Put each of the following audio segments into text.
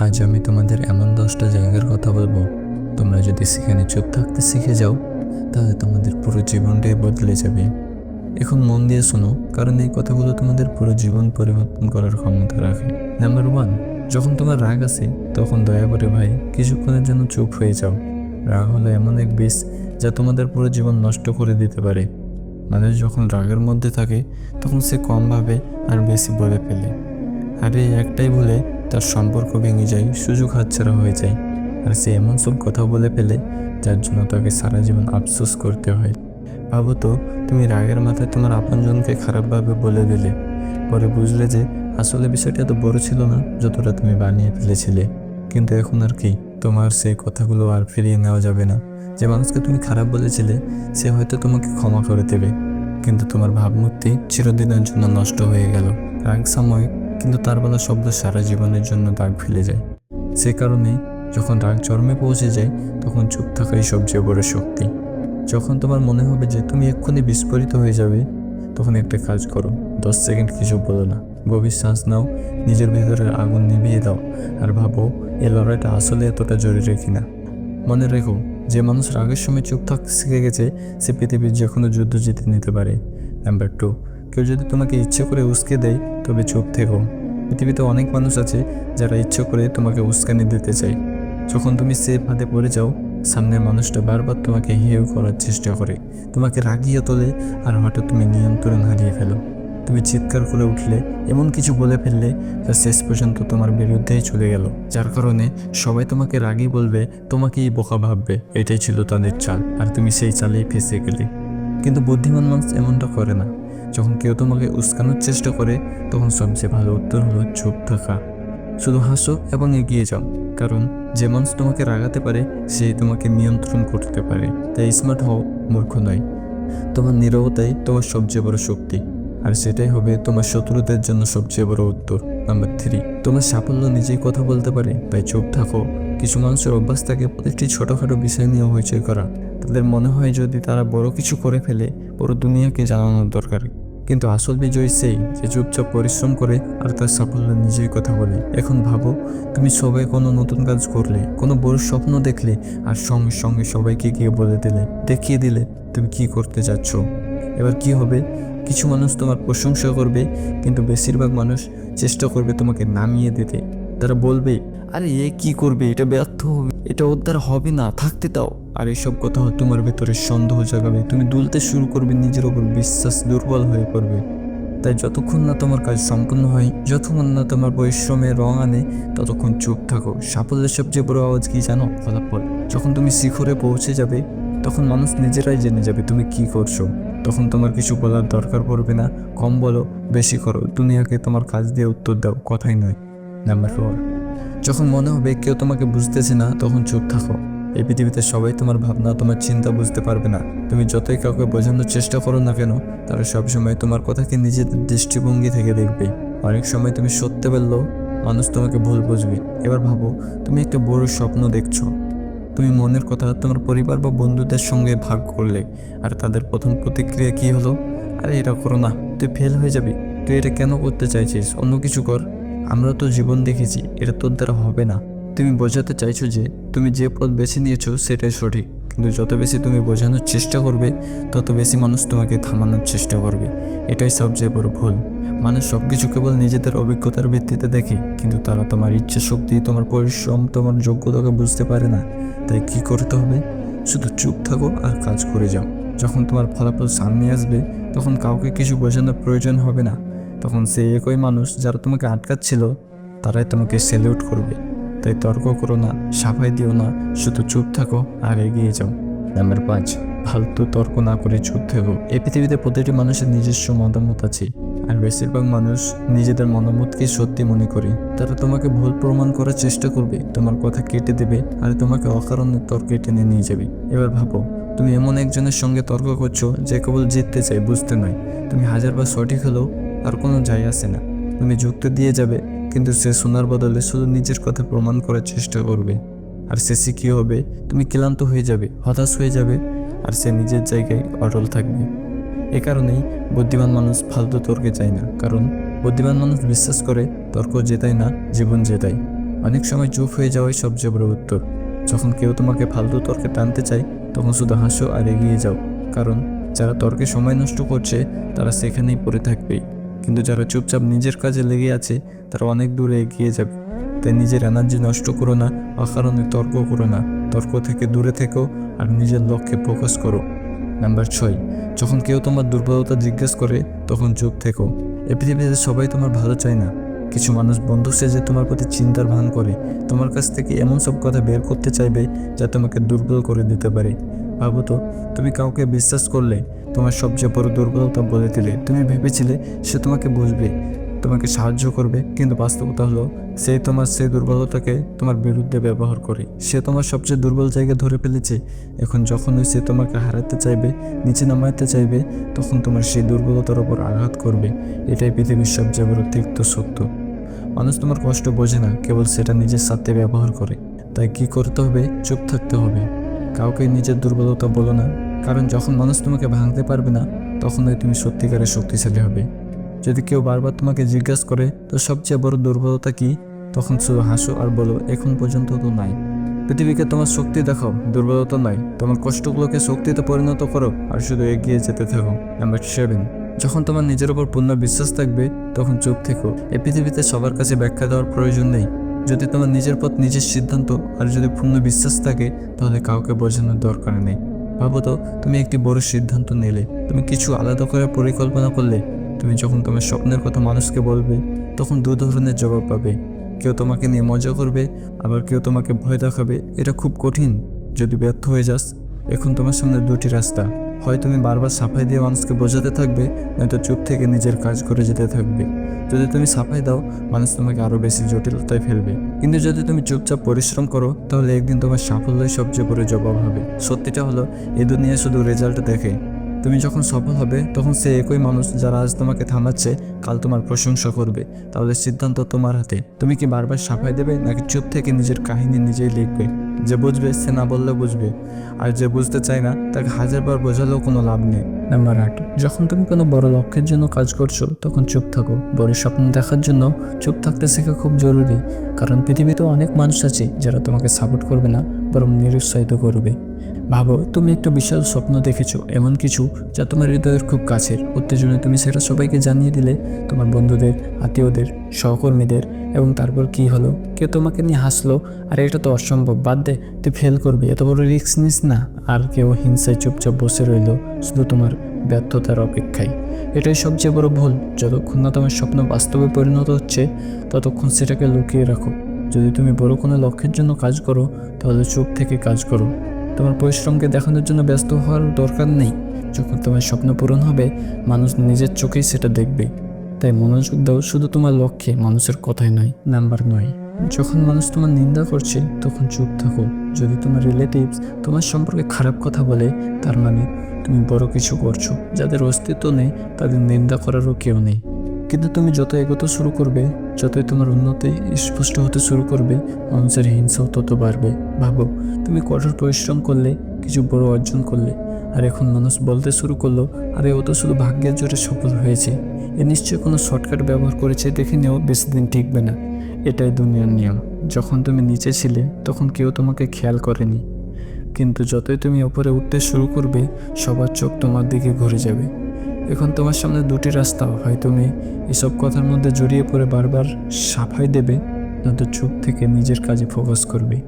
আজ আমি তোমাদের এমন দশটা জায়গার কথা বলব। তোমরা যদি সেখানে চুপ থাকতে শিখে যাও, তাহলে তোমাদের পুরো জীবনটাই বদলে যাবে। এখন মন দিয়ে শোনো, কারণ এই কথাগুলো তোমাদের পুরো জীবন পরিবর্তন করার ক্ষমতা রাখে। নাম্বার ওয়ান যখন তোমার রাগ আসে, তখন দয়া করে ভাই, কিছুক্ষণের জন্য চুপ হয়ে যাও। রাগ হলো এমন এক বিষ যা তোমাদের পুরো জীবন নষ্ট করে দিতে পারে। মানুষ যখন রাগের মধ্যে থাকে, তখন সে কম ভাবে আর বেশি বলে ফেলে। আর এই একটাই বলে তার সম্পর্ক ভেঙে যায়, সুযোগ হাতছাড়া হয়ে যায়। আর সে এমন সব কথা বলে ফেলে, যার জন্য তাকে সারা জীবন আফসোস করতে হয়। ভাবো তো, তুমি রাগের মাথায় তোমার আপনজনকে খারাপভাবে বলে দিলে। পরে বুঝলে যে, আসলে বিষয়টা এত বড় ছিল না, যতটা তুমি বানিয়ে ফেলেছিলে। কিন্তু এখন আর কি, তোমার সেই কথাগুলো আর ফিরিয়ে নেওয়া যাবে না। যে মানুষকে তুমি খারাপ বলেছিলে, সে হয়তো তোমাকে ক্ষমা করে দেবে। কিন্তু তোমার ভাবমূর্তি চিরদিনের জন্য নষ্ট হয়ে গেল। রাগ সাময়িক কিন্তু তার বলা শব্দ সারা জীবনের জন্য দাগ ফেলে যায়। সে কারণে যখন রাগ চরমে পৌঁছে যায়, তখন চুপ থাকাই সবচেয়ে বড় শক্তি। যখন তোমার মনে হবে যে তুমি এক্ষুনি বিস্ফোরিত হয়ে যাবে, তখন একটা কাজ করো। দশ সেকেন্ড কিছু বলো না। গভীর শ্বাস নাও, নিজের ভেতরের আগুন নিভিয়ে দাও, আর ভাবো, এ লড়াইটা আসলে এতটা জরুরি কিনা। মনে রেখো, যে মানুষ রাগের সময় চুপ থাকতে শিখে গেছে, সে পৃথিবীর যে কোনো যুদ্ধ জিতে নিতে পারে। নাম্বার টু কেউ যদি তোমাকে ইচ্ছে করে উস্কে দেয়, তবে চুপ থেকো। পৃথিবীতে অনেক মানুষ আছে যারা ইচ্ছে করে তোমাকে উস্কানি দিতে চায়। যখন তুমি সেফ ফাঁদে পড়ে যাও, সামনের মানুষটা বারবার তোমাকে হেউ করার চেষ্টা করে। তোমাকে রাগিয়ে তোলে আর হঠাৎ তুমি নিয়ন্ত্রণ হারিয়ে ফেলো। তুমি চিৎকার করে উঠলে, এমন কিছু বলে ফেললে যা শেষ পর্যন্ত তোমার বিরুদ্ধেই চলে গেল। যার কারণে সবাই তোমাকে রাগই বলবে, তোমাকেই বোকা ভাববে, এটাই ছিল তাদের চাল, আর তুমি সেই চালেই ফেসে গেলে। কিন্তু বুদ্ধিমান মানুষ এমনটা করে না। যখন কেউ তোমাকে উস্কানোর চেষ্টা করে, তখন সবচেয়ে ভালো উত্তর হলো চুপ থাকা। শুধু হাসো এবং এগিয়ে যাও, কারণ যে মানুষ তোমাকে রাগাতে পারে, সে তোমাকে নিয়ন্ত্রণ করতে পারে। তাই স্মার্ট হও, মূর্খ নয়। তোমার নীরবতাই তোমার সবচেয়ে বড় শক্তি। আর সেটাই হবে তোমার শত্রুদের জন্য সবচেয়ে বড় উত্তর। নাম্বার থ্রি তোমার সাফল্য নিজেই কথা বলতে পারে, তাই চুপ থাকো। কিছু মানুষের অভ্যাস থাকে প্রতিটি ছোটোখাটো বিষয় নিয়ে হইচই করা। তাদের মনে হয় যদি তারা বড় কিছু করে ফেলে, পুরো দুনিয়াকে জানানোর দরকার। কিন্তু আসল বিজয় সেই যে চুপচাপ পরিশ্রম করে আর তার সাফল্য নিজেই কথা বলে। এখন ভাবো, তুমি সবাই কোনো নতুন কাজ করলে, কোনো বড় স্বপ্ন দেখলে আর সঙ্গে সঙ্গে সবাইকে গিয়ে বলে দিলে, দেখিয়ে দিলে তুমি কি করতে যাচ্ছ। এবার কি হবে? কিছু মানুষ তোমার প্রশংসা করবে, কিন্তু বেশিরভাগ মানুষ চেষ্টা করবে তোমাকে নামিয়ে দিতে। তারা বলবে আরে এ কি করবে? এটা ব্যর্থ হবে। এটা দ্বারা হবে না, থাকতে দাও। আর এইসব কথা তোমার ভেতরে সন্দেহ জাগাবে। তুমি দুলতে শুরু করবে, নিজের ওপর বিশ্বাস দুর্বল হয়ে পড়বে। তাই যতক্ষণ না তোমার কাজ সম্পূর্ণ হয়, যতক্ষণ না তোমার পরিশ্রমে রং আনে, ততক্ষণ চুপ থাকো। সাফল্যের সবচেয়ে বড় আওয়াজ কি জানো? ফলাফল। যখন তুমি শিখরে পৌঁছে যাবে, তখন মানুষ নিজেরাই জেনে যাবে তুমি কি করছ। তখন তোমার কিছু বলার দরকার পড়বে না। কম বলো, বেশি করো। দুনিয়াকে তোমার কাজ দিয়ে উত্তর দাও। কথাই নয়। নাম্বার ফোর যখন মনে হবে কেউ তোমাকে বুঝতেছে না, তখন চুপ থাকো। এই পৃথিবীতে সবাই তোমার ভাবনা, তোমার চিন্তা বুঝতে পারবে না। তুমি যতই কাউকে বোঝানোর চেষ্টা করো না কেন, তারা সবসময় তোমার কথাকে নিজেদের দৃষ্টিভঙ্গি থেকে দেখবে। অনেক সময় তুমি সত্যি বললেও মানুষ তোমাকে ভুল বুঝবে। এবার ভাবো, তুমি একটা বড় স্বপ্ন দেখছ। তুমি মনের কথা তোমার পরিবার বা বন্ধুদের সঙ্গে ভাগ করলে, আর তাদের প্রথম প্রতিক্রিয়া কি হলো? আরে, এটা করো না। তুই ফেল হয়ে যাবি। তুই এটা কেন করতে চাইছিস? অন্য কিছু কর। আমরা তো জীবন দেখেছি, এটা তোর দ্বারা হবে না। তুমি বোঝাতে চাইছো যে, তুমি যে পথ বেছে নিয়েছো সেটাই সঠিক। কিন্তু যত বেশি তুমি বোঝানোর চেষ্টা করবে, তত বেশি মানুষ তোমাকে থামানোর চেষ্টা করবে। এটাই সবচেয়ে বড় ভুল। মানুষ সব কিছু কেবল নিজেদের অভিজ্ঞতার ভিত্তিতে দেখে, কিন্তু তারা তোমার ইচ্ছা শক্তি, তোমার পরিশ্রম, তোমার যোগ্যতাকে বুঝতে পারে না। তাই কি করতে হবে? শুধু চুপ থাকো আর কাজ করে যাও। যখন তোমার ফলাফল সামনে আসবে, তখন কাউকে কিছু বোঝানোর প্রয়োজন হবে না। তখন সেই একই মানুষ যারা তোমাকে আটকাচ্ছিল তারাই তোমাকে সেলিউট করবে। তাই তর্ক করো না সাফাই দিও না শুধু চুপ থাকো আর এগিয়ে যাও। নাম্বার পাঁচ। ফালতু তর্ক না করে চুপ থেকো। এই পৃথিবীতে প্রতিটি মানুষের নিজস্ব মতামত আছে আর বেশিরভাগ মানুষ নিজেদের মতামতকে সত্যি মনে করে। তারা তোমাকে ভুল প্রমাণ করার চেষ্টা করবে তোমার কথা কেটে দেবে আর তোমাকে অকারণে তর্কে টেনে নিয়ে যাবে। এবার ভাবো তুমি এমন একজনের সঙ্গে তর্ক করছ যে কেবল জিততে চায় বুঝতে নয়। তুমি হাজারবার সঠিক হলেও আর কোনো যাই আসে না। তুমি যুক্তি দিয়ে যাবে, কিন্তু সে শোনার বদলে শুধু নিজের কথা প্রমাণ করার চেষ্টা করবে। আর শেষে কী হবে, তুমি ক্লান্ত হয়ে যাবে, হতাশ হয়ে যাবে, আর সে নিজের জায়গায় অটল থাকবে। এ কারণেই বুদ্ধিমান মানুষ ফালতু তর্কে চায় না, কারণ বুদ্ধিমান মানুষ বিশ্বাস করে, তর্ক জেতায় না, জীবন জেতায়। অনেক সময় চুপ হয়ে যাওয়াই সবচেয়ে বড় উত্তর। যখন কেউ তোমাকে ফালতু তর্কে টানতে চায়, তখন শুধু হাসো আর এগিয়ে যাও, কারণ যারা তর্কে সময় নষ্ট করছে, তারা সেখানেই পড়ে থাকবেই। কিন্তু যারা চুপচাপ নিজের কাজে লেগে আছে, তারা অনেক দূরে এগিয়ে যাবে। তাই নিজের এনার্জি নষ্ট করো না অকারণে তর্ক করো না। তর্ক থেকে দূরে থেকো আর নিজের লক্ষ্যে ফোকাস করো। নাম্বার ছয়, যখন কেউ তোমার দুর্বলতা জিজ্ঞেস করে, তখন চুপ থেকো। এ পৃথিবীতে সবাই তোমার ভালো চায় না। কিছু মানুষ বন্ধু সেজে তোমার প্রতি চিন্তার ভান করে। তোমার কাছ থেকে এমন সব কথা বের করতে চাইবে, যা তোমাকে দুর্বল করে দিতে পারে। ভাবো তো, তুমি কাউকে বিশ্বাস করলে তোমার সবচেয়ে বড় দুর্বলতা বলে দিলে। তুমি ভেবেছিলে সে তোমাকে বুঝবে, তোমাকে সাহায্য করবে, কিন্তু বাস্তবতা হলো সে তোমার সেই দুর্বলতাকে তোমার বিরুদ্ধে ব্যবহার করে। সে তোমার সবচেয়ে দুর্বল জায়গা ধরে ফেলেছে। এখন যখনই সে তোমাকে হারাতে চাইবে, নিচে নামাইতে চাইবে, তখন তোমার সেই দুর্বলতার ওপর আঘাত করবে। এটাই পৃথিবীর সবচেয়ে বড় তিক্ত সত্য। মানুষ তোমার কষ্ট বোঝে না, কেবল সেটা নিজের সাথে ব্যবহার করে। তাই কি করতে হবে? চুপ থাকতে হবে। কাউকে নিজের দুর্বলতা বলো না। কারণ যখন মানুষ তোমাকে ভাঙতে পারবে না, তখনই তুমি সত্যিকারের শক্তিশালী হবে। যদি কেউ বারবার তোমাকে জিজ্ঞাসা করে তো সবচেয়ে বড় দুর্বলতা কি? তখন শুধু হাসো আর বলো, এখন পর্যন্ত তো নাই। পৃথিবীকে তোমার শক্তি দেখাও, দুর্বলতা নয়। তোমার কষ্টগুলোকে শক্তিতে পরিণত করো আর শুধু এগিয়ে যেতে থাকো। নাম্বার সেভেন যখন তোমার নিজের উপর পূর্ণ বিশ্বাস থাকবে, তখন চুপ থেকো। এই পৃথিবীতে সবার কাছে ব্যাখ্যা দেওয়ার প্রয়োজন নেই। যদি তোমার নিজের পথ, নিজের সিদ্ধান্ত আর যদি পূর্ণ বিশ্বাস থাকে, তাহলে কাউকে বোঝানোর দরকার নেই। ভাবো তো, তুমি একটি বড় সিদ্ধান্ত নিলে। তুমি কিছু আলাদা করে পরিকল্পনা করলে, তুমি যখন তোমার স্বপ্নের কথা মানুষকে বলবে, তখন দু ধরনের জবাব পাবে। কেউ তোমাকে নিয়ে মজা করবে, আবার কেউ তোমাকে ভয় দেখাবে। এটা খুব কঠিন। যদি ব্যর্থ হয়ে যাস, এখন তোমার সামনে দুটি রাস্তা। হয় তুমি বারবার সাফাই দিয়ে মানুষকে বোঝাতে থাকবে, নয়তো চুপ থেকে নিজের কাজ করে যেতে থাকবে। যদি তুমি সাফাই দাও, মানুষ তোমাকে আরও বেশি জটিলতায় ফেলবে। কিন্তু যদি তুমি চুপচাপ পরিশ্রম করো, তাহলে একদিন তোমার সাফল্যই সবচেয়ে বড় জবাব হবে। সত্যিটা হলো, এই দুনিয়া শুধু রেজাল্ট দেখে। তুমি যখন সফল হবে, তখন সে একই মানুষ যারা আজ তোমাকে থামাচ্ছে, কাল তোমার প্রশংসা করবে। তাহলে সিদ্ধান্ত তোমার হাতে। তুমি কি বারবার সাফাই দেবে, নাকি চুপ থেকে নিজের কাহিনী নিজেই লিখবে? যে বুঝবে সে না বললে বুঝবে। আর যে বুঝতে চায় না, তাকে হাজার বার বোঝালেও কোনো লাভ নেই। নাম্বার আট, যখন তুমি কোনো বড় লক্ষ্যের জন্য কাজ করছ, তখন চুপ থাকো। বড় স্বপ্ন দেখার জন্য চুপ থাকতে শেখা খুব জরুরি, কারণ পৃথিবীতে অনেক মানুষ আছে যারা তোমাকে সাপোর্ট করবে না, বরং নিরুৎসাহিত করবে। ভাবো, তুমি একটা বিশাল স্বপ্ন দেখেছ, এমন কিছু যা তোমার হৃদয়ের খুব কাছের। উত্তেজনায় তুমি সেটা সবাইকে জানিয়ে দিলে, তোমার বন্ধুদের, আত্মীয়দের, সহকর্মীদের, এবং তারপর কি হলো? কেউ তোমাকে নিয়ে হাসলো, আর, এটা তো অসম্ভব, বাদ দে, তুই ফেল করবি, এত বড় রিস্ক নিস না। আর কেউ হিংসায় চুপচাপ বসে রইল, শুধু তোমার ব্যর্থতার অপেক্ষায়। এটাই সবচেয়ে বড় ভুল, যতক্ষণ না তোমার স্বপ্ন বাস্তবে পরিণত হচ্ছে, ততক্ষণ সেটাকে লুকিয়ে রাখো। যদি তুমি বড় কোনো লক্ষ্যের জন্য কাজ করো, তাহলে চুপ থেকে কাজ করো। তোমার পরিশ্রমকে দেখানোর জন্য ব্যস্ত হওয়ার দরকার নেই। যখন তোমার স্বপ্ন পূরণ হবে, মানুষ নিজের চোখেই সেটা দেখবে। তাই মনোযোগ দাও, শুধু তোমার লক্ষ্যে, মানুষের কথাই নয়, নাম্বার নয়। যখন মানুষ তোমার নিন্দা করছে, তখন চুপ থাকো। যদি তোমার রিলেটিভস তোমার সম্পর্কে খারাপ কথা বলে, তার মানে তুমি বড় কিছু করছ। যাদের অস্তিত্ব নেই, তাদের নিন্দা করারও কেউ নেই। কিন্তু তুমি যত এগোতে শুরু করবে, যতই তোমার উন্নতি স্পষ্ট হতে শুরু করবে, মানুষের হিংসাও তত বাড়বে। ভাবো, তুমি কঠোর পরিশ্রম করলে, কিছু বড় অর্জন করলে। আর এখন মানুষ বলতে শুরু করল, আরে, ও তো শুধু ভাগ্যের জোরে সফল হয়েছে। এ নিশ্চয়ই কোনো শর্টকাট ব্যবহার করেছে, দেখে নেও, বেশি দিন টিকবে না। এটাই দুনিয়ার নিয়ম। যখন তুমি নিচে ছিলে, তখন কেউ তোমাকে খেয়াল করেনি। কিন্তু যতই তুমি ওপরে উঠতে শুরু করবে, সবার চোখ তোমার দিকে ঘুরে যাবে। এখন তোমার সামনে দুটি রাস্তা হয় তুমি এসব কথার মধ্যে জড়িয়ে পড়ে বারবার সাফাই দেবে, নয়তো চুপ থেকে নিজের কাজে ফোকাস করবে।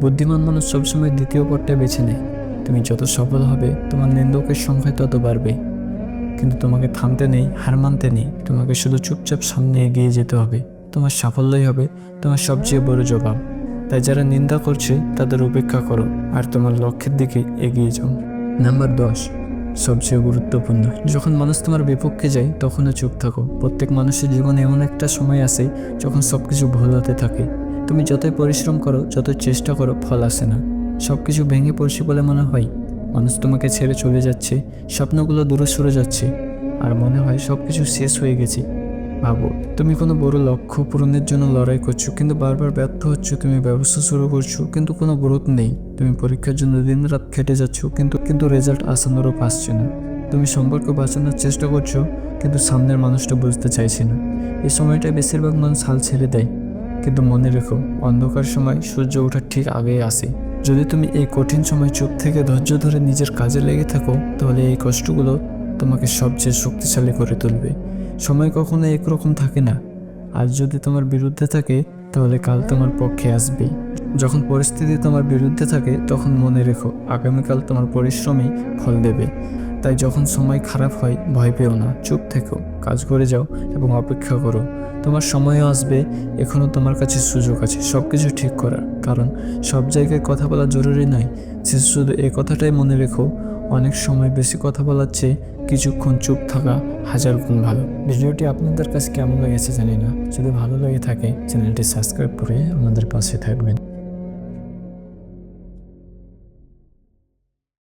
বুদ্ধিমান মানুষ সবসময় দ্বিতীয় পথটা বেছে নেয়। তুমি যত সফল হবে, তোমার নিন্দকের সংখ্যা তত বাড়বে। কিন্তু তোমাকে থামতে নেই, হার মানতে নেই। তোমাকে শুধু চুপচাপ সামনে এগিয়ে যেতে হবে। তোমার সাফল্যই হবে তোমার সবচেয়ে বড় জবাব। তাই যারা নিন্দা করছে, তাদের উপেক্ষা করো, আর তোমার লক্ষ্যের দিকে এগিয়ে যাও। নাম্বার দশ। সবচেয়ে গুরুত্বপূর্ণ। যখন মানুষ তোমার বিপক্ষে যায়, তখনও চুপ থাকো। প্রত্যেক মানুষের জীবনে এমন একটা সময় আসে যখন সব কিছু ভুল হতে থাকে। তুমি যতই পরিশ্রম করো যত চেষ্টা করো, ফল আসে না। সব কিছু ভেঙে পড়ছে বলে মনে হয়। মানুষ তোমাকে ছেড়ে চলে যাচ্ছে, স্বপ্নগুলো দূরে সরে যাচ্ছে। আর মনে হয় সব কিছু শেষ হয়ে গেছে। ভাবো, তুমি কোনো বড় লক্ষ্য পূরণের জন্য লড়াই করছ, কিন্তু বারবার ব্যর্থ হচ্ছ, তুমি ব্যবসা শুরু করছ, কিন্তু কোনো গ্রোথ নেই। তুমি পরীক্ষার জন্য দিন রাত খেটে যাচ্ছ, কিন্তু কিন্তু রেজাল্ট আসানোরও পাচ্ছে না। তুমি সম্পর্ক বাঁচানোর চেষ্টা করছ, কিন্তু সামনের মানুষটা বুঝতে চাইছে না। এই সময়টায় বেশিরভাগ মানুষ হাল ছেড়ে দেয়। কিন্তু মনে রেখো, অন্ধকার সময় সূর্য ওঠার ঠিক আগেই আসে। যদি তুমি এই কঠিন সময় চুপ থেকে ধৈর্য ধরে নিজের কাজে লেগে থাকো, তাহলে এই কষ্টগুলো তোমাকে সবচেয়ে শক্তিশালী করে তুলবে। সময় কখনো একরকম থাকে না। আজ যদি তোমার বিরুদ্ধে থাকে, তাহলে কাল তোমার পক্ষে আসবেই যখন পরিস্থিতি তোমার বিরুদ্ধে থাকে, তখন মনে রেখো, আগামীকাল তোমার পরিশ্রমই ফল দেবে। তাই যখন সময় খারাপ হয়, ভয় পেও না। চুপ থেকো, কাজ করে যাও এবং অপেক্ষা করো। তোমার সময়ও আসবে এখনও তোমার কাছে সুযোগ আছে সব কিছু ঠিক করার। কারণ সব জায়গায় কথা বলা জরুরি নয় সে শুধু এই কথাটাই মনে রেখো অনেক সময় বেশি কথা বলার চেয়ে কিছুক্ষণ চুপ থাকা হাজার গুণ ভালো। ভিডিওটি আপনাদের কাছে কেমন লেগেছে জানি না। যদি ভালো লেগে থাকে, চ্যানেলটি সাবস্ক্রাইব করে আমাদের পাশে থাকবেন।